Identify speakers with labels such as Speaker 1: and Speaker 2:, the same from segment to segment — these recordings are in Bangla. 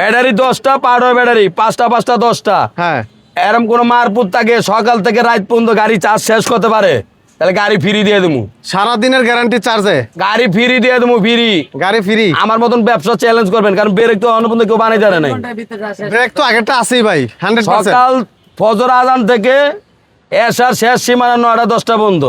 Speaker 1: ব্যাটারি দশটা পাউডার ব্যাটারি। পাঁচটা পাঁচটা দশটা।
Speaker 2: হ্যাঁ।
Speaker 1: এরম কোনো মারপুর থাকে সকাল থেকে রাত পর্যন্ত গাড়ি চার্জ শেষ করতে পারে। তাহলে গাড়ি ফ্রি দিয়ে দেবো
Speaker 2: সারা দিনের গ্যারান্টি চার্জে
Speaker 1: গাড়ি ফ্রি দিয়ে দেবো ফ্রি
Speaker 2: গাড়ি ফ্রি
Speaker 1: আমার মতন ব্যবসা চ্যালেঞ্জ করবেন কারণ ব্রেক তো অন্য পর্যন্ত কেউ বানাই জানে নাই।
Speaker 2: ব্রেক তো আগেরটা আছেই ভাই হান্ড্রেড
Speaker 1: সকাল ফজর আজান থেকে এসার শেষ সীমানা নয়টা দশটা পর্যন্ত।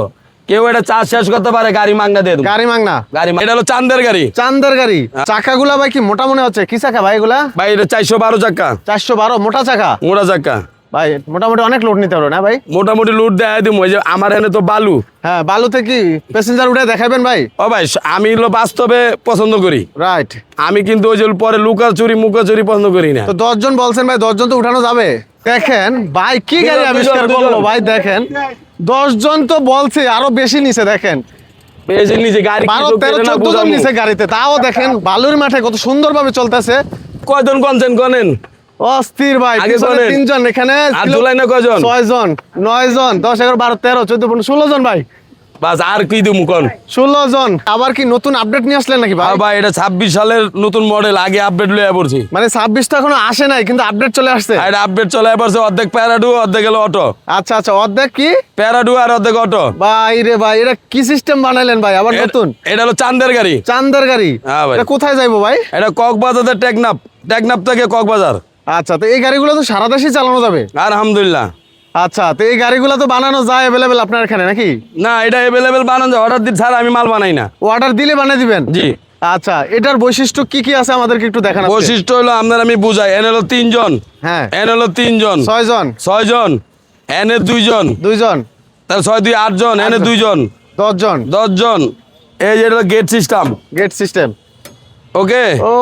Speaker 1: কেউ এটা চার্জ শেষ করতে পারে গাড়ি মাঙ্গা দিয়ে
Speaker 2: গাড়ি মাংনা
Speaker 1: গাড়ি এটা হলো চান্দের গাড়ি।
Speaker 2: চান্দের গাড়ি। চাকা গুলা ভাই কি মোটা মনে হচ্ছে? কি চাকা ভাই এগুলা?
Speaker 1: ভাই এটা চারশো বারো চাকা।
Speaker 2: চারশো বারো মোটা চাকা?
Speaker 1: মোটা চাকা।
Speaker 2: ভাই মোটামুটি অনেক লোড নিতে পারো না ভাই?
Speaker 1: মোটামুটি লুট দেয় দিব। ওই যে আমার এখানে তো বালু।
Speaker 2: হ্যাঁ বালুতে কি প্যাসেঞ্জার উঠে দেখাবেন ভাই?
Speaker 1: ও ভাই আমি হলো বাস্তবে পছন্দ করি।
Speaker 2: রাইট
Speaker 1: আমি কিন্তু ওই যে পরে লুকা চুরি মুকা চুরি পছন্দ করি না।
Speaker 2: তো দশজন বলছেন ভাই দশজন তো উঠানো যাবে। দেখেন ভাই কি গাড়ি আবিষ্কার করল ভাই দেখেন। দশজন তো বলছে আরও বেশি নিচে দেখেন। জন। নিচে গাড়িতে তাও দেখেন বালুর মাঠে কত সুন্দর ভাবে চলতেছে।
Speaker 1: কয়জন গঞ্জেন গনেন?
Speaker 2: অস্থির ভাই তিনজন এখানে
Speaker 1: কয়জন?
Speaker 2: ছয় জন নয় জন দশ এগারো বারো তেরো চোদ্দ পনেরো ষোলো জন ভাই।
Speaker 1: বাস আর কি দিমু কন?
Speaker 2: ষোলো জন। আবার কি নতুন আপডেট নিয়ে আসলেন নাকি ভাই?
Speaker 1: ভাই এটা ছাব্বিশ সালের নতুন মডেল আগে আপডেট লয়ে পড়ছি।
Speaker 2: মানে ছাব্বিশটা এখনও আসে নাই কিন্তু আপডেট চলে আসছে।
Speaker 1: আর এটা আপডেট চলে পড়ছে অর্ধেক প্যারাডু অর্ধেক হলো অটো
Speaker 2: আচ্ছা আচ্ছা অর্ধেক কি?
Speaker 1: প্যারাডু আর অর্ধেক অটো
Speaker 2: ভাই রে ভাই এটা কি সিস্টেম বানাইলেন ভাই আবার নতুন?
Speaker 1: এটা হলো চান্দের গাড়ি।
Speaker 2: চান্দের গাড়ি।
Speaker 1: হ্যাঁ ভাই।
Speaker 2: এটা কোথায় যাইবো ভাই?
Speaker 1: এটা কক্সবাজার টেকনাপ টেকনাপ থেকে কক্সবাজার।
Speaker 2: আচ্ছা তো এই গাড়িগুলো তো সারা দেশে চালানো যাবে?
Speaker 1: আলহামদুলিল্লাহ।
Speaker 2: আচ্ছা তো এই গাড়িগুলো তো বানানো যায় অ্যাভেলেবেল আপনার এখানে নাকি?
Speaker 1: না এটা অ্যাভেলেবেল বানানো যায়। অর্ডার দিন ছাড়া আমি মাল বানাই না।
Speaker 2: অর্ডার দিলে বানিয়ে দিবেন?
Speaker 1: জি।
Speaker 2: আচ্ছা এটার বৈশিষ্ট্য কি কি আছে আমাদেরকে একটু দেখান।
Speaker 1: বৈশিষ্ট্য হলো আপনার আমি বুঝাই এন হলো তিনজন।
Speaker 2: হ্যাঁ।
Speaker 1: এন হলো তিনজন।
Speaker 2: ছয় জন
Speaker 1: ছয়জন। এনে দুইজন।
Speaker 2: দুইজন।
Speaker 1: তাহলে ছয় দুই আটজন। এনে
Speaker 2: আটজন।
Speaker 1: দুইজন।
Speaker 2: দশজন।
Speaker 1: দশজন। এই যে এটা gate system
Speaker 2: gate system
Speaker 1: okay
Speaker 2: ও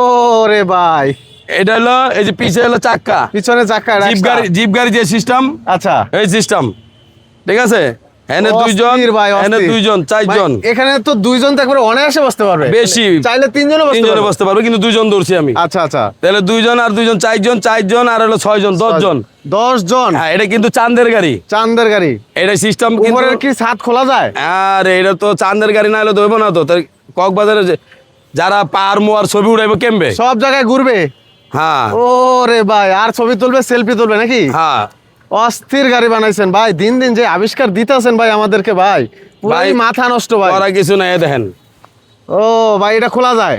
Speaker 2: রে ভাই।
Speaker 1: এটা হলো এই যে পিছে হলো চাক্কা।
Speaker 2: পিছনে চাকা
Speaker 1: জিপ গাড়ি জিপ গাড়ি যে সিস্টেম
Speaker 2: আচ্ছা।
Speaker 1: এই সিস্টেম ঠিক আছে? এনে দুইজন এনে দুইজন চারজন।
Speaker 2: এখানে তো দুইজন তো একবারে অনায়াসে বসতে পারবে।
Speaker 1: বেশি।
Speaker 2: চাইলে তিনজনও বসতে
Speaker 1: তিনজনে বসতে পারব কিন্তু দুইজন ধরছি আমি।
Speaker 2: আচ্ছা আচ্ছা।
Speaker 1: তাহলে দুইজন আর দুইজন চারজন চারজন আর হলো ছয়জন দশজন।
Speaker 2: দশ জন
Speaker 1: হ্যাঁ এটা কিন্তু চান্দের গাড়ি।
Speaker 2: চান্দের গাড়ি।
Speaker 1: এটা সিস্টেম
Speaker 2: উপরের কি ছাদ খোলা যায়?
Speaker 1: আর এটা তো চান্দের গাড়ি না হলে ধরবো না তো। কক্সবাজারে যে- যারা পার মোয়ার ছবি উঠাইবো কেমবে?
Speaker 2: সব জায়গায় ঘুরবে।
Speaker 1: হ্যাঁ।
Speaker 2: ও রে ভাই আর ছবি তুলবে সেলফি তুলবে নাকি?
Speaker 1: হ্যাঁ।
Speaker 2: অস্থির গাড়ি বানাইছেন ভাই দিন দিন যে আবিষ্কার দিতেছেন ভাই আমাদেরকে ভাই
Speaker 1: ভাই,
Speaker 2: মাথা নষ্ট ভাই।
Speaker 1: করা কিছু নাই দেখেন।
Speaker 2: ও ভাই এটা খোলা যায়?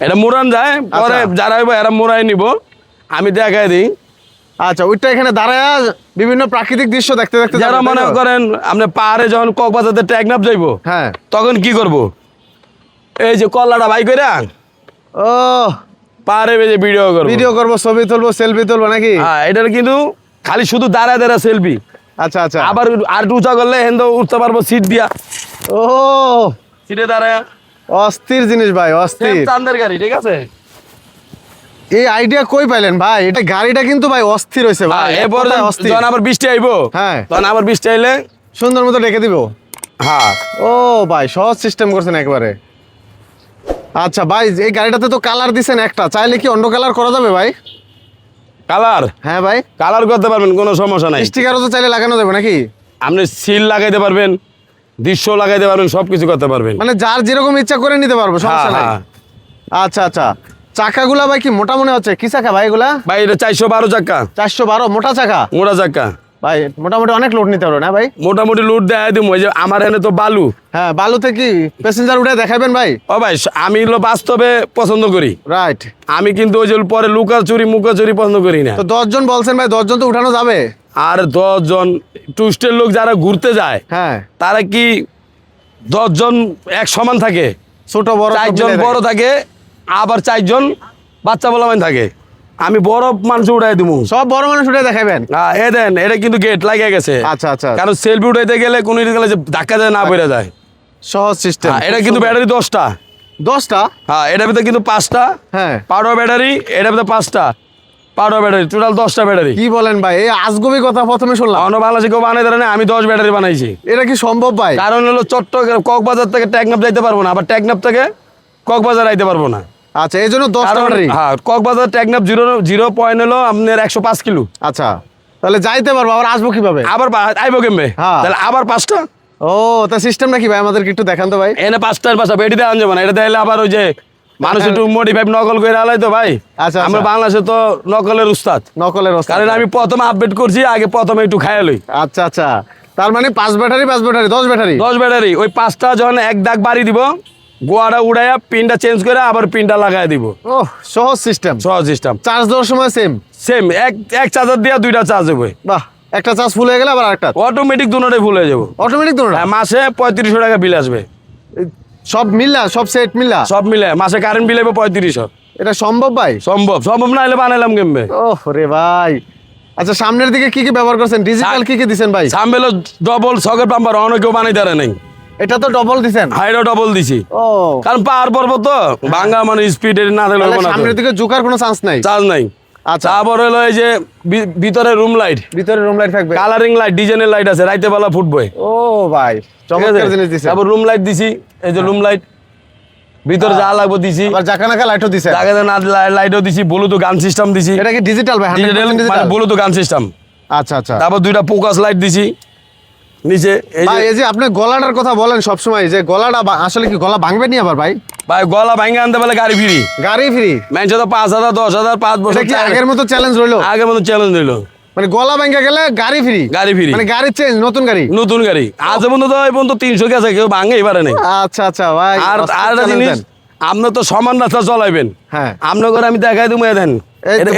Speaker 1: এটা মোড়ান যায় পরে
Speaker 2: আচ্ছা।
Speaker 1: যারা হইবো এরা মোড়াই নিব। আমি দেখাই দিই।
Speaker 2: আচ্ছা ওইটা এখানে দাঁড়ায় বিভিন্ন প্রাকৃতিক দৃশ্য দেখতে দেখতে
Speaker 1: যারা মনে করেন আপনি পাহাড়ে যখন কক্সবাজার ট্যাগনাপ যাইবো
Speaker 2: হ্যাঁ।
Speaker 1: তখন কি করব? এই যে কল্লাটা বাই করে
Speaker 2: ও
Speaker 1: পাহাড়ে বেজে ভিডিও করব।
Speaker 2: ভিডিও করব ছবি তুলবো সেলফি তুলবো নাকি?
Speaker 1: হ্যাঁ এটার কিন্তু খালি শুধু দাঁড়ায় দাঁড়া সেলফি
Speaker 2: আচ্ছা আচ্ছা।
Speaker 1: আবার আর উঁচা করলে হেন উঠতে পারব সিট দিয়া।
Speaker 2: ও!
Speaker 1: সিটে দাঁড়ায়।
Speaker 2: অস্থির জিনিস ভাই অস্থির।
Speaker 1: চান্দের গাড়ি ঠিক আছে?
Speaker 2: এই আইডিয়া কই পাইলেন ভাই? এটা গাড়িটা কিন্তু ভাই অস্থির
Speaker 1: হ্যাঁ
Speaker 2: ভাই
Speaker 1: এরপর
Speaker 2: কোথায় অস্থির।
Speaker 1: যখন আবার বৃষ্টি আইবো
Speaker 2: হ্যাঁ।
Speaker 1: তখন আবার বৃষ্টি আইলে
Speaker 2: সুন্দর মতো রেখে দিব?
Speaker 1: হ্যাঁ।
Speaker 2: ও ভাই সহজ সিস্টেম করছেন একবারে। আচ্ছা ভাই এই গাড়িটাতে তো কালার দিছেন একটা। চাইলে কি অন্য কালার করা যাবে ভাই?
Speaker 1: কালার
Speaker 2: হ্যাঁ ভাই।
Speaker 1: কালার করতে পারবেন কোনো সমস্যা নাই।
Speaker 2: স্টিকারও তো চাইলে লাগানো যাবে নাকি?
Speaker 1: আপনি সিল লাগাইতে পারবেন দৃশ্য লাগাইতে পারবেন সব কিছু করতে পারবেন।
Speaker 2: মানে যার যেরকম ইচ্ছা করে নিতে পারব সমস্যা
Speaker 1: হ্যাঁ,
Speaker 2: নাই।
Speaker 1: হ্যাঁ।
Speaker 2: আচ্ছা আচ্ছা। চাকাগুলা ভাই কি মোটা মনে হচ্ছে? কি চাকা ভাই এগুলা?
Speaker 1: ভাই এটা চারশো বারো চাকা।
Speaker 2: চারশো বারো মোটা চাকা?
Speaker 1: মোটা চাকা।
Speaker 2: ভাই মোটামুটি অনেক লোড নিতে পারো না ভাই?
Speaker 1: মোটামুটি লুট দেয় দিব যে আমার এখানে তো বালু।
Speaker 2: হ্যাঁ বালুতে কি প্যাসেঞ্জার উঠে দেখাবেন ভাই?
Speaker 1: ও ভাই আমি হলো বাস্তবে পছন্দ করি।
Speaker 2: রাইট
Speaker 1: আমি কিন্তু ওই যে পরে লুকা চুরি মুকা চুরি পছন্দ করি না।
Speaker 2: তো দশজন বলছেন ভাই দশজন তো উঠানো যাবে?
Speaker 1: আর দশজন টুরিস্টের লোক যারা ঘুরতে যায়
Speaker 2: হ্যাঁ।
Speaker 1: তারা কি দশজন এক সমান থাকে?
Speaker 2: ছোট বড়
Speaker 1: চারজন বড় থাকে। আবার চারজন বাচ্চা বলামান থাকে। আমি বড় মানুষ উঠাই দিব
Speaker 2: সব বড় মানুষ উঠে দেখাবেন
Speaker 1: এ দেন এটা কিন্তু গেট লাগিয়ে গেছে।
Speaker 2: আচ্ছা আচ্ছা
Speaker 1: কারণ সেলফি উঠাইতে গেলে কোন গেলে যে ধাক্কা যায় না বেড়ে যায়।
Speaker 2: সহজ সিস্টেম
Speaker 1: হ্যাঁ, এটা কিন্তু ব্যাটারি দশটা।
Speaker 2: দশটা?
Speaker 1: হ্যাঁ এটার ভিতরে কিন্তু পাঁচটা।
Speaker 2: হ্যাঁ।
Speaker 1: পাউডার ব্যাটারি এটার ভিতরে পাঁচটা। পাউডার ব্যাটারি টোটাল দশটা ব্যাটারি
Speaker 2: কি বলেন ভাই এই আজগবি কথা প্রথমে শুনলাম।
Speaker 1: অন্য বাংলাদেশে কেউ বানাই ধরে না আমি দশ ব্যাটারি বানাইছি।
Speaker 2: এটা কি সম্ভব ভাই?
Speaker 1: কারণ হলো চট্টগ্রাম কক্সবাজার থেকে ট্যাগনাপ যাইতে পারব না আবার ট্যাগনাপ থেকে কক্সবাজার আইতে পারব না।
Speaker 2: আচ্ছা এই জন্য দশটা ব্যাটারি
Speaker 1: হ্যাঁ কক্সবাজার ট্যাগনাপ জিরো জিরো পয়েন্ট হলো আপনার একশো পাঁচ কিলো।
Speaker 2: আচ্ছা তাহলে যাইতে পারব আবার আসব কীভাবে?
Speaker 1: আবার আইবো কেমবে
Speaker 2: হ্যাঁ।
Speaker 1: তাহলে আবার পাঁচটা?
Speaker 2: ও তা সিস্টেম নাকি ভাই? আমাদেরকে একটু দেখান তো ভাই।
Speaker 1: এনে পাঁচটার পাঁচটা বেটি দেওয়া যাবে না এটা দিলে আবার ওই যে মানুষ একটু মডিফাইড নকল করে আলাই তো ভাই।
Speaker 2: আচ্ছা,
Speaker 1: আমরা
Speaker 2: আচ্ছা।
Speaker 1: বাংলাদেশে তো নকলের উস্তাদ।
Speaker 2: নকলের ওস্তাদ।
Speaker 1: কারণ আমি প্রথমে আপডেট করছি আগে প্রথমে একটু খায়ালই
Speaker 2: আচ্ছা আচ্ছা। তার মানে পাঁচ ব্যাটারি পাঁচ ব্যাটারি দশ ব্যাটারি?
Speaker 1: দশ ব্যাটারি। ওই পাঁচটা যখন এক দাগ বাড়ি দিব গোয়াটা উড়াইয়া পিনটা চেঞ্জ করে আবার পিনটা লাগাই দিব।
Speaker 2: ও সহজ সিস্টেম
Speaker 1: সহজ সিস্টেম
Speaker 2: চার্জ দেওয়ার সময় সেম
Speaker 1: সেম এক এক চার্জার দিয়ে দুইটা চার্জ হবে।
Speaker 2: বাহ একটা চার্জ ফুল হয়ে গেলে আবার একটা
Speaker 1: অটোমেটিক দুটোটাই ফুল হয়ে যাব।
Speaker 2: অটোমেটিক
Speaker 1: হ্যাঁ, মাসে পঁয়ত্রিশশো টাকা বিল আসবে।
Speaker 2: সব মিললা সব সেট মিললা
Speaker 1: সব মিলে মাসে কারেন্ট বিল হবে পঁয়ত্রিশশো।
Speaker 2: এটা সম্ভব ভাই?
Speaker 1: সম্ভব সম্ভব না হলে বানাইলাম কেমবে
Speaker 2: ও রে ভাই। আচ্ছা সামনের দিকে কি কি ব্যবহার করছেন? ডিজিটাল কি কি দিছেন ভাই?
Speaker 1: সামবেলো ডবল সকেট পাম্পার অনেকেও বানাই দাঁড়ে নাই।
Speaker 2: এটা তো ডবল দিছেন।
Speaker 1: হাইডো ডবল দিছি।
Speaker 2: ও।
Speaker 1: কারণ পাহাড় পর্বত তো মানে স্পিড না থাকলে হবে না
Speaker 2: সামনের দিকে ঝুকার কোনো চান্স নাই।
Speaker 1: চার্জ নাই।
Speaker 2: আচ্ছা।
Speaker 1: তারপর হলো এই যে ভিতরে রুম লাইট
Speaker 2: ভিতরে রুম লাইট থাকবে।
Speaker 1: কালারিং লাইট ডিজাইনের লাইট আছে রাইতে বেলা
Speaker 2: ও ভাই চমৎকার জিনিস দিছেন।
Speaker 1: তারপর রুম লাইট দিছি এই যে রুম লাইট ভিতরে যা লাগবে দিছি।
Speaker 2: আবার জাকানাকা লাইটও
Speaker 1: জায়গাতে না লাইটও দিছি ব্লুটুথ গান সিস্টেম দিছি।
Speaker 2: এটা কি ডিজিটাল ভাই
Speaker 1: ডিজিটাল মানে ব্লুটুথ গান সিস্টেম
Speaker 2: আচ্ছা আচ্ছা।
Speaker 1: তারপর দুইটা ফোকাস লাইট দিছি। নিচে এই
Speaker 2: ভাই
Speaker 1: যে
Speaker 2: এই যে আপনি গলাটার কথা বলেন সবসময় যে গলাটা আসলে কি গলা ভাঙবে নি আবার ভাই?
Speaker 1: ভাই গলা ভাঙে আনতে পারলে গাড়ি ফিরি।
Speaker 2: গাড়ি ফ্রি?
Speaker 1: মানুষ তো পাঁচ হাজার দশ হাজার পাঁচ বছর
Speaker 2: আগের মতো চ্যালেঞ্জ রইল?
Speaker 1: আগের মতো চ্যালেঞ্জ দিল
Speaker 2: মানে গলা ভাঙে গেলে গাড়ি ফ্রি?
Speaker 1: গাড়ি ফ্রি।
Speaker 2: মানে গাড়ি চেঞ্জ নতুন গাড়ি?
Speaker 1: নতুন গাড়ি। আজ পর্যন্ত তো এই পর্যন্ত তিনশো গেছে কেউ ভাঙে এবারে নেই।
Speaker 2: আচ্ছা আচ্ছা ভাই
Speaker 1: আর আর একটা জিনিস
Speaker 2: দেন।
Speaker 1: আপনি তো সমান রাস্তা চলাইবেন।
Speaker 2: হ্যাঁ।
Speaker 1: আপনার করে আমি দেখাই দেবো এদেন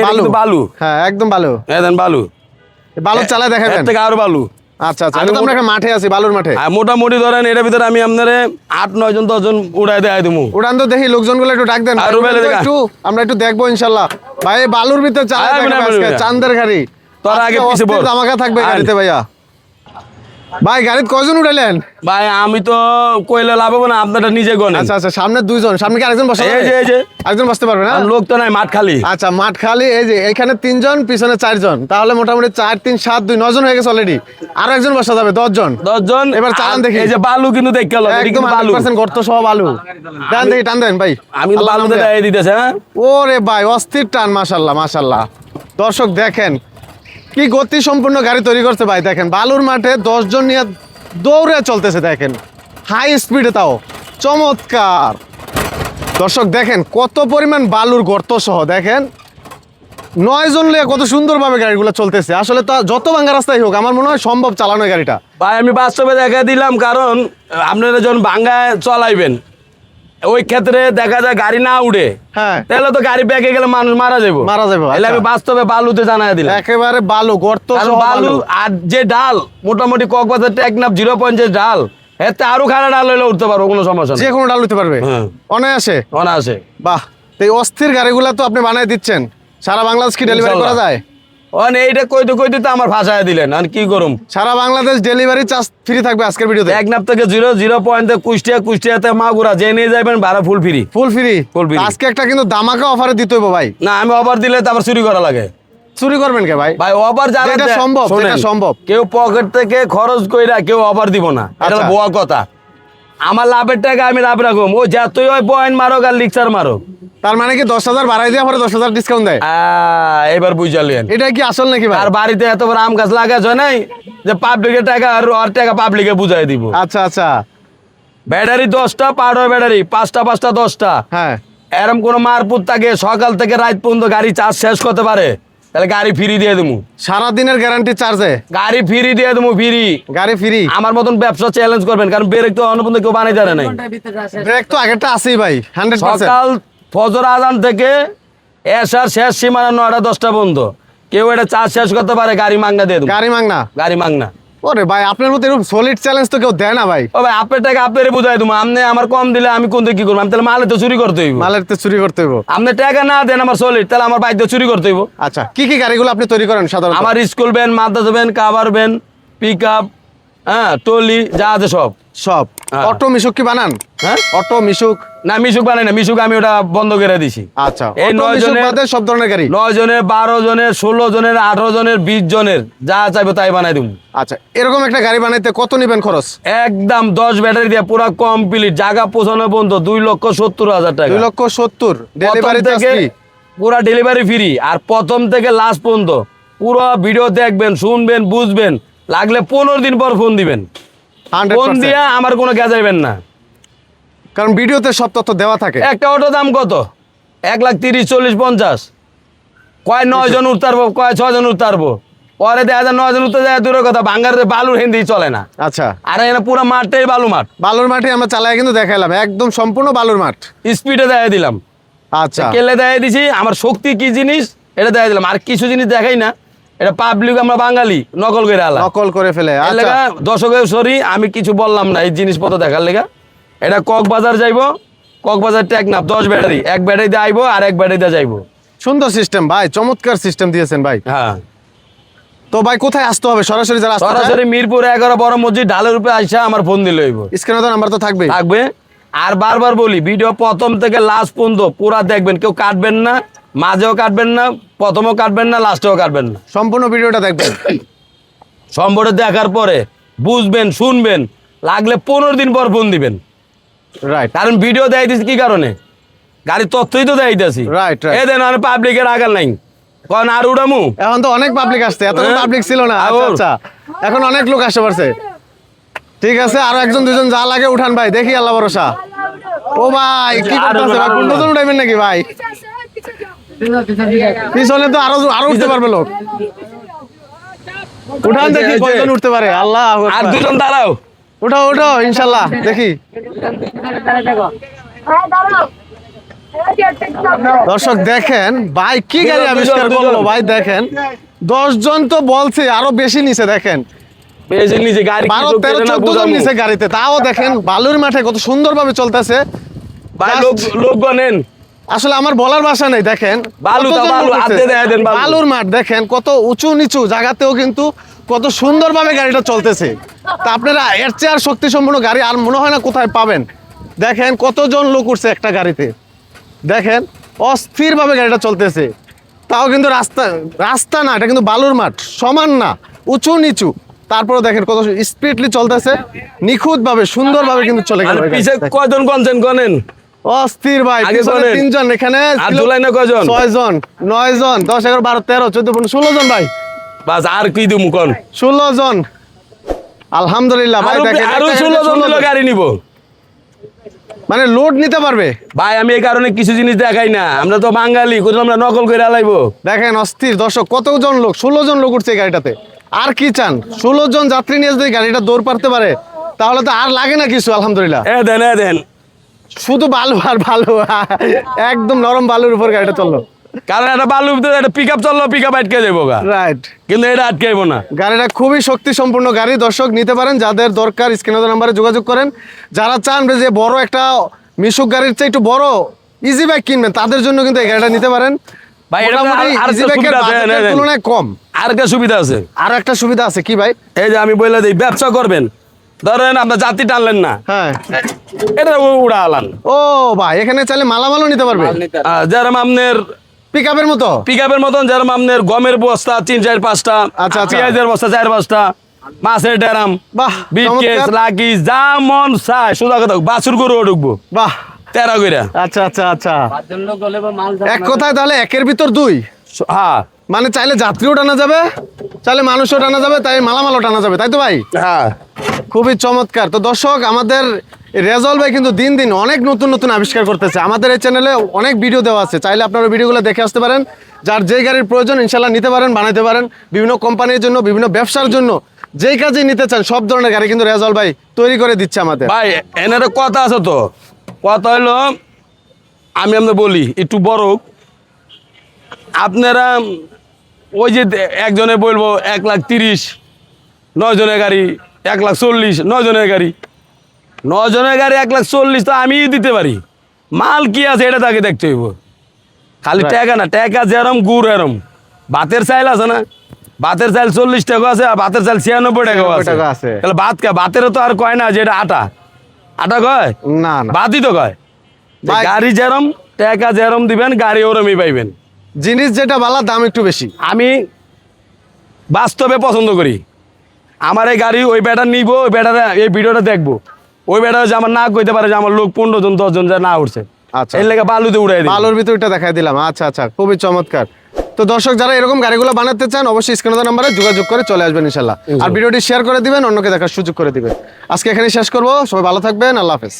Speaker 2: বালু।
Speaker 1: বালু।
Speaker 2: হ্যাঁ একদম বালু।
Speaker 1: এদেন বালু।
Speaker 2: বালু চালায় দেখাবেন
Speaker 1: থেকে আরও বালু।
Speaker 2: আচ্ছা আচ্ছা তো আমরা একটা মাঠে আছি বালুর মাঠে।
Speaker 1: মোটামুটি ধরেন এর ভিতরে আমি আপনারে আট নয় জন দশ জন উড়াই দেয় দেবো
Speaker 2: উড়ান তো দেখি লোকজনগুলো একটু ডাক দেন। একটু আমরা একটু দেখব ইনশাল্লাহ। ভাই বালুর ভিতরে চান্দের গাড়ি।
Speaker 1: তোর আগে পিছে বল।
Speaker 2: ধামাকা থাকবে গাড়িতে ভাইয়া। ভাই গাড়িতে কয়জন উঠাইলেন?
Speaker 1: ভাই আমি তো কইলে লাভ হবে না আপনারটা নিজে গনেন।
Speaker 2: আচ্ছা আচ্ছা সামনে দুইজন সামনে কি আরেকজন বসে
Speaker 1: এই যে এই যে।
Speaker 2: আরেকজন বসতে পারবে না?
Speaker 1: লোক তো নাই মাঠ খালি।
Speaker 2: আচ্ছা মাঠ খালি এই যে এখানে তিনজন পিছনে চারজন। তাহলে মোটামুটি চার তিন সাত দুই নজন হয়ে গেছে অলরেডি আর একজন বসা যাবে দশজন।
Speaker 1: দশ জন
Speaker 2: এবার চালান দেখি।
Speaker 1: এই যে বালু কিন্তু দেখে গেল
Speaker 2: একদম
Speaker 1: বালু।
Speaker 2: পার্সেন্ট গর্ত সহ বালু। টান দেখি টান দেন ভাই।
Speaker 1: আমি দেখাই দিতেছে হ্যাঁ।
Speaker 2: ওরে ভাই অস্থির টান মাশাল্লাহ মাশাল্লাহ দর্শক দেখেন কি গতি সম্পূর্ণ গাড়ি তৈরি করছে ভাই, দেখেন। বালুর মাঠে দশজন নিয়ে দৌড়ে চলতেছে, দেখেন। হাই স্পিডে তাও। চমৎকার। দর্শক, দেখেন, কত পরিমাণ বালুর গর্ত সহ, দেখেন। নয় জন লিয়ে কত সুন্দরভাবে গাড়িগুলো চলতেছে। আসলে তা যত ভাঙ্গা রাস্তায় হোক, আমার মনে হয় সম্ভব চালানো গাড়িটা।
Speaker 1: ভাই, আমি বাস্তবে দেখা দিলাম, কারণ আপনারা যখন বাঙ্গায় চলাইবেন ওই ক্ষেত্রে দেখা যায় গাড়ি না উড়ে
Speaker 2: হ্যাঁ।
Speaker 1: তাহলে তো গাড়ি ব্যাগে গেলে মানুষ মারা যাব
Speaker 2: মারা যাবে,
Speaker 1: তাহলে আমি
Speaker 2: আচ্ছা।
Speaker 1: বাস্তবে বালুতে জানাই দিলাম।
Speaker 2: একেবারে বালু গর্ত
Speaker 1: বালু আর যে ডাল মোটামুটি কক্সবাজার টেকনাফ জিরো পয়েন্ট যে ডাল এতে আরও খারাপ ডাল হলে উঠতে পারব কোনো সমস্যা
Speaker 2: যে কোনো ডাল নিতে পারবে।
Speaker 1: হ্যাঁ।
Speaker 2: অনায়াসে।
Speaker 1: অনায়াসে।
Speaker 2: বাহ তো এই অস্থির গাড়িগুলো তো আপনি বানাই দিচ্ছেন। সারা বাংলাদেশ কি ডেলিভারি করা যায়?
Speaker 1: অন এইটা কইতে কইতে তো আমার ভাষায় দিলেন। আর কি করুম?
Speaker 2: সারা বাংলাদেশ ডেলিভারি চার্জ ফ্রি থাকবে আজকের ভিডিওতে।
Speaker 1: টেকনাফ থেকে জিরো জিরো পয়েন্ট কুষ্টিয়া কুষ্টিয়াতে মাগুরা যে নিয়ে যাবেন ভাড়া full free
Speaker 2: full free
Speaker 1: Full free।
Speaker 2: আজকে একটা কিন্তু দামাকা অফারে দিতে হইব ভাই।
Speaker 1: না আমি অফার দিলে তারপর চুরি করা লাগে।
Speaker 2: চুরি করবেন কে ভাই?
Speaker 1: ভাই অফার যারা
Speaker 2: যেটা সম্ভব, সম্ভব।
Speaker 1: কেউ পকেট থেকে খরচ কইরা কেউ অফার দিব না। এটা
Speaker 2: আচ্ছা।
Speaker 1: বোয়া কথা। আমার লাভের টাকা আমি লাভ রাখুম। ও যতই হয় পয়েন্ট মারো আর লিক্সার মারো।
Speaker 2: তার মানে কি দশ হাজার বাড়াই দেওয়া পরে দশ হাজার ডিসকাউন্ট দেয়?
Speaker 1: এবার বুঝালেন।
Speaker 2: এটা কি আসল নাকি
Speaker 1: আর বাড়িতে এত বড় আম গাছ লাগাছ নাই যে পাবলিকের টাকা আর ওর টাকা পাবলিকে বুঝাই দিব।
Speaker 2: আচ্ছা আচ্ছা।
Speaker 1: ব্যাটারি দশটা পাউডার ব্যাটারি। পাঁচটা পাঁচটা দশটা।
Speaker 2: হ্যাঁ।
Speaker 1: এরম কোনো মারপুত থাকে সকাল থেকে রাত পর্যন্ত গাড়ি চার্জ শেষ করতে পারে। তাহলে গাড়ি ফ্রি দিয়ে দেবো
Speaker 2: সারাদিনের গ্যারান্টি চার্জে
Speaker 1: গাড়ি ফ্রি দিয়ে দেবো ফ্রি
Speaker 2: গাড়ি ফ্রি
Speaker 1: আমার মতন ব্যবসা চ্যালেঞ্জ করবেন কারণ ব্রেক তো অন্য পর্যন্ত কেউ বানাই জানে নাই।
Speaker 2: ব্রেক তো আগেরটা আছেই ভাই হান্ড্রেড
Speaker 1: সকাল ফজর আজান থেকে এসার শেষ সীমানা নয়টা দশটা বন্ধ কেউ এটা চার্জ শেষ করতে পারে গাড়ি মাংনা দিয়ে দেবো।
Speaker 2: গাড়ি মাংনা?
Speaker 1: গাড়ি মাংনা।
Speaker 2: ওরে ভাই আপনার মতো এরকম সলিড চ্যালেঞ্জ তো কেউ দেয় না ভাই।
Speaker 1: ও ভাই আপনার টাকা আপনারে বুঝাই দেবো। আপনি আমার কম দিলে আমি কোন দিকে কি করব? আমি তাহলে মালে তো চুরি করতে হইব।
Speaker 2: মালের তো চুরি করতে হইব।
Speaker 1: আপনি টাকা না দেন আমার সলিড তাহলে আমার বাইক চুরি করতে হইব।
Speaker 2: আচ্ছা কি কি গাড়িগুলো আপনি তৈরি করেন সাধারণত?
Speaker 1: আমার স্কুল ভ্যান মাদ্রাসা van cover van pick up হ্যাঁ টলি যা আছে সব।
Speaker 2: সব।
Speaker 1: হ্যাঁ।
Speaker 2: অটো মিশুক কি বানান?
Speaker 1: হ্যাঁ?
Speaker 2: অটো মিশুক?
Speaker 1: না মিশুক বানাই না মিশুক আমি ওটা বন্ধ করে দিছি।
Speaker 2: আচ্ছা
Speaker 1: এই নয় জনের-
Speaker 2: সব ধরনের গাড়ি।
Speaker 1: নয় জনের বারো জনের ষোলো জনের আঠারো জনের বিশ জনের যা চাইবে তাই বানাই দিব।
Speaker 2: আচ্ছা এরকম একটা গাড়ি বানাইতে কত নিবেন খরচ?
Speaker 1: একদম দশ ব্যাটারি দিয়ে পুরো কমপ্লিট জায়গা পৌঁছানো পর্যন্ত দুই লক্ষ সত্তর হাজার টাকা।
Speaker 2: দুই লক্ষ সত্তর। ডেলিভারি
Speaker 1: থেকে পুরো ডেলিভারি ফ্রি আর প্রথম থেকে লাস্ট পর্যন্ত পুরো ভিডিও দেখবেন শুনবেন বুঝবেন লাগলে পনেরো দিন পর ফোন দিবেন। ফোন দিয়ে আমার কোনো গেজাইবেন না।
Speaker 2: কারণ ভিডিওতে সব তথ্য দেওয়া থাকে।
Speaker 1: একটা অটো দাম কত? এক লাখ তিরিশ চল্লিশ পঞ্চাশ। কয় নয় জন উঠতারবো কয় ছয় জন উঠতারবো? পরে দেখা যায় নয় জন উঠতে যায় দূরের কথা বাঙ্গার বালুর হিন্দি চলে না।
Speaker 2: আচ্ছা।
Speaker 1: আর এখানে পুরো মাঠটাই বালু মাঠ।
Speaker 2: বালুর মাঠে আমরা চালাই কিন্তু দেখাইলাম একদম সম্পূর্ণ বালুর মাঠ।
Speaker 1: স্পিডে দেখাই দিলাম।
Speaker 2: আচ্ছা।
Speaker 1: কেলে দেখাই দিছি আমার শক্তি কি জিনিস এটা দেখাই দিলাম। আর কিছু জিনিস দেখাই না। এটা পাবলিক আমরা বাঙালি নকল করে আলা।
Speaker 2: নকল করে ফেলে আচ্ছা।
Speaker 1: লেগা দর্শকের সরি আমি কিছু বললাম না এই জিনিসপত্র দেখার লেগা। এটা কক্সবাজার যাইবো কক্সবাজার টেকনাফ দশ ব্যাটারি। এক ব্যাটারি দিয়ে আইবো আর এক ব্যাটারি দিয়ে যাইবো।
Speaker 2: সুন্দর সিস্টেম ভাই চমৎকার সিস্টেম দিয়েছেন ভাই।
Speaker 1: হ্যাঁ।
Speaker 2: তো ভাই কোথায় আসতে হবে? সরাসরি যারা
Speaker 1: সরাসরি মিরপুর এগারো বড় মসজিদ ঢালের উপরে আইসা আমার ফোন দিলে হইব
Speaker 2: স্ক্রিনে তো নাম্বার তো থাকবেই।
Speaker 1: থাকবে? আর বারবার বলি ভিডিও প্রথম থেকে লাস্ট পর্যন্ত পুরা দেখবেন কেউ কাটবেন না মাঝেও কাটবেন না প্রথমেও কাটবেন না লাস্টেও কাটবেন না।
Speaker 2: সম্পূর্ণ ভিডিওটা দেখবেন।
Speaker 1: সম্পর্কে দেখার পরে বুঝবেন শুনবেন লাগলে পনেরো দিন পর ফোন দিবেন।
Speaker 2: রাইট
Speaker 1: কারণ ভিডিও দেয় দিছি কি কারণে? গাড়ির তথ্যই তো দেয়
Speaker 2: Right, right.
Speaker 1: এ দেন আর পাবলিকের আগাল নাই। কন আর উড়ামু?
Speaker 2: এখন তো অনেক পাবলিক আসছে এত
Speaker 1: হ্যাঁ।
Speaker 2: পাবলিক ছিল না। আচ্ছা আচ্ছা। এখন অনেক লোক আসতে পারছে। ঠিক আছে আরও একজন দুজন যা লাগে উঠান ভাই। দেখি আল্লাহ ভরসা। ও ভাই কি করতেছে ভাই?
Speaker 1: আরও
Speaker 2: কোনটা উঠাইবেন নাকি ভাই? পিছনে তো আরও আরও উঠতে পারবে লোক। উঠান দেখি কয়জন উঠতে পারে। আল্লাহ
Speaker 1: আর দুজন দাঁড়াও।
Speaker 2: উঠো উঠো ইনশাল্লাহ দেখি। দর্শক দেখেন ভাই কি গাড়ি আবিষ্কার করল ভাই দেখেন। দশ জন তো বলছে আরও বেশি নিচে দেখেন।
Speaker 1: পেয়েছেন নিজে গাড়ি
Speaker 2: বারো তেরো চোদ্দ জন নিচে গাড়িতে তাও দেখেন বালুর মাঠে কত সুন্দরভাবে চলতেছে।
Speaker 1: ভাই লোক লোক গনেন
Speaker 2: আসলে আমার বলার ভাষা নেই দেখেন। মাঠ দেখেন কত উঁচু নিচু জায়গাতেও কিন্তু কত সুন্দরভাবে গাড়িটা চলতেছে। তা আপনারা এর চেয়ে আর শক্তি সম্পন্ন গাড়ি আর মনে হয় না কোথায় পাবেন। দেখেন কতজন লোক উঠছে একটা গাড়িতে। দেখেন অস্থিরভাবে গাড়িটা চলতেছে। তাও কিন্তু রাস্তা রাস্তা না এটা কিন্তু বালুর মাঠ সমান না উঁচু নিচু। তারপরে দেখেন কত স্পিডলি চলতেছে নিখুঁতভাবে সুন্দরভাবে কিন্তু চলে গেল
Speaker 1: পিছে কয়জন গনছেন গনেন?
Speaker 2: অস্থির ভাই। তিনজন এখানে
Speaker 1: কয়জন?
Speaker 2: ছয় জন নয় জন দশ এগারো বারো তেরো চোদ্দ পনেরো ষোলো জন ভাই।
Speaker 1: বাস আর কি কোন?
Speaker 2: ষোলো জন। আলহামদুলিল্লাহ ভাই দেখেন আরও
Speaker 1: ষোলো জন গাড়ি নিব।
Speaker 2: মানে লোড নিতে পারবে?
Speaker 1: ভাই আমি এই কারণে কিছু জিনিস দেখাই না। আমরা তো বাঙালি কোথাও আমরা নকল করে আলাইবো
Speaker 2: দেখেন অস্থির। দর্শক কতজন লোক ষোলো জন লোক উঠছে গাড়িটাতে। আর কি চান? ষোলো জন যাত্রী নিয়ে যদি গাড়িটা দৌড় পারতে পারে তাহলে তো আর লাগে না কিছু আলহামদুলিল্লাহ।
Speaker 1: এ দেন এ দেন।
Speaker 2: শুধু বালু আর বালু একদম নরম বালুর উপর গাড়িটা চলল।
Speaker 1: কারণ একটা বালু একটা পিক আপ চলল পিক আপ আটকে যাব
Speaker 2: রাইট
Speaker 1: কিন্তু এটা আটকাইবো না।
Speaker 2: গাড়িটা খুবই শক্তি সম্পূর্ণ গাড়ি দর্শক নিতে পারেন যাদের দরকার স্ক্রিনে নাম্বারে যোগাযোগ করেন। যারা চান যে বড় একটা মিশুক গাড়ির চেয়ে একটু বড় ইজি বাইক কিনবেন তাদের জন্য কিন্তু এই গাড়িটা নিতে পারেন।
Speaker 1: ভাই, এটা
Speaker 2: মোটামুটি ইজি বাইকের। তুলনায় কম।
Speaker 1: আর একটা সুবিধা আছে।
Speaker 2: আর একটা সুবিধা আছে কি ভাই?
Speaker 1: এই যে আমি বলে দিই ব্যবসা করবেন। ধরেন আপনার জাতি টানলেন না।
Speaker 2: হ্যাঁ।
Speaker 1: এটা উড়া আলান।
Speaker 2: ও ভাই এখানে চাইলে মালামালও নিতে পারবে।
Speaker 1: যেরকম আপনার
Speaker 2: পিক আপের মতো?
Speaker 1: পিক আপের মতন যেরকম আপনার গমের বস্তা তিন চার পাঁচটা
Speaker 2: আচ্ছা, আচ্ছা।
Speaker 1: পেঁয়াজের বস্তা চার পাঁচটা মাছের ডেরাম
Speaker 2: বাহ চমৎকার।
Speaker 1: লাকি যা মন চায় সোজা কথা বাছুর গরু ঢুকবো।
Speaker 2: বাহ।
Speaker 1: তেরা কইরা।
Speaker 2: আচ্ছা আচ্ছা আচ্ছা। এক কথায় তাহলে একের ভিতর দুই।
Speaker 1: হ্যাঁ।
Speaker 2: মানে চাইলে যাত্রীও টানা যাবে চাইলে মানুষও টানা যাবে তাই মালামালও টানা যাবে তাই তো ভাই?
Speaker 1: হ্যাঁ।
Speaker 2: খুবই চমৎকার। তো দর্শক আমাদের রেজল ভাই কিন্তু দিন দিন অনেক নতুন নতুন আবিষ্কার করতেছে। আমাদের এই চ্যানেলে অনেক ভিডিও দেওয়া আছে। চাইলে আপনারা ভিডিওগুলো দেখে আসতে পারেন। যার যেই গাড়ির প্রয়োজন ইনশাল্লাহ নিতে পারেন বানাইতে পারেন। বিভিন্ন কোম্পানির জন্য বিভিন্ন ব্যবসার জন্য যেই কাজে নিতে চান সব ধরনের গাড়ি কিন্তু রেজল ভাই তৈরি করে দিচ্ছে আমাদের।
Speaker 1: ভাই এনার কথা আছে তো। কথা হলো আমি আমরা বলি একটু বড়। আপনারা ওই যে একজনে বলব এক লাখ তিরিশ নয় জনের গাড়ি এক লাখ চল্লিশ নয় জনের গাড়ি। নয় জনের গাড়ি এক লাখ চল্লিশ তো আমিই দিতে পারি। মাল কি আছে এটা তাকে দেখতে হইব। খালি. টাকা না টাকা যেরম গুড় এরম। ভাতের চাইল আছে না? ভাতের চাইল চল্লিশ টাকা আছে আর ভাতের চাইল ছিয়ানব্বই টাকা আছে। তাহলে ভাত কা ভাতেরও তো আর কয় না যে এটা আটা। আটা কয়?
Speaker 2: না না।
Speaker 1: ভাতই তো কয়। গাড়ি যেরম টাকা যেরম দিবেন গাড়ি ওরমই পাইবেন।
Speaker 2: জিনিস যেটা বালা দাম একটু বেশি।
Speaker 1: আমি বাস্তবে পছন্দ করি। আমার এই গাড়ি ওই বেটা নিব ওই বেটারে এই ভিডিওটা দেখব। ওই বেটা যে আমার না কইতে পারে যে আমার লোক পনেরো জন দশ জন যা না উঠছে।
Speaker 2: আচ্ছা।
Speaker 1: এর লেগে বালুতে উড়াই
Speaker 2: আলোর ভিতরটা দেখাই দিলাম। আচ্ছা আচ্ছা খুবই চমৎকার। তো দর্শক যারা এরকম গাড়িগুলো বানাতে চান অবশ্যই স্ক্রিনে নাম্বারে যোগাযোগ করে চলে আসবেন ইনশাল্লাহ। আর ভিডিওটি শেয়ার করে দিবেন অন্যকে দেখার সুযোগ করে দিবেন। আজকে এখানে শেষ করব। সবাই ভালো থাকবেন। আল্লাহ হাফেজ।